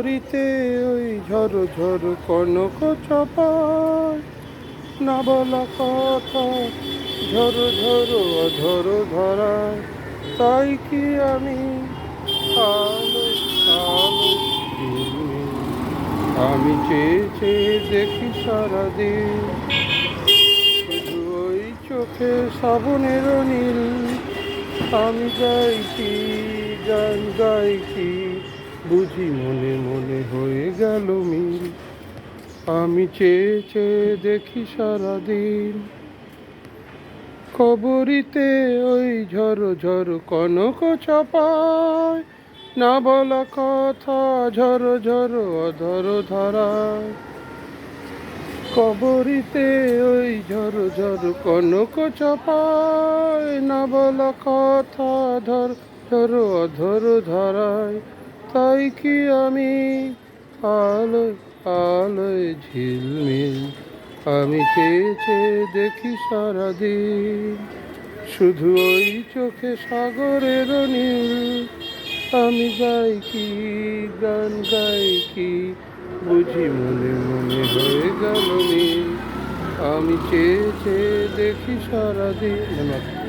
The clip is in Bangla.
কবরিতে ওই ঝড় ঝড় কনক চপায় না বলা কথা ঝড় ঝড় অঝর ধরায় তাই কি আমি আমি চেয়ে চেয়ে দেখি সারাদিন। ওই চোখে শ্রাবণের নীল। আমি গাই কি, গান গাই কি? বুঝি মনে মনে হয়ে গেল মিল। আমি চেয়ে চেয়ে দেখি সারাদিন। কবরিতে ওই ঝড় ঝড় কনক চাপায়। না বলা কথা ঝড় ঝড় অধর ধরায়। কবরিতে ওই ঝড় ঝড় কনক চাপায়। না বলা কথা, ধর ধর অধর ধরায়। তাই কি আমি আলোয় আলোয় ঝিলমিল? আমি চেয়ে চেয়ে দেখি সারাদিন। শুধু ওই চোখে সাগরের নীল। আমি গাই কি, গান গাই কি, বুঝি মনে মনে হয়ে গেল আমি চেয়ে চেয়ে দেখি সারাদিন।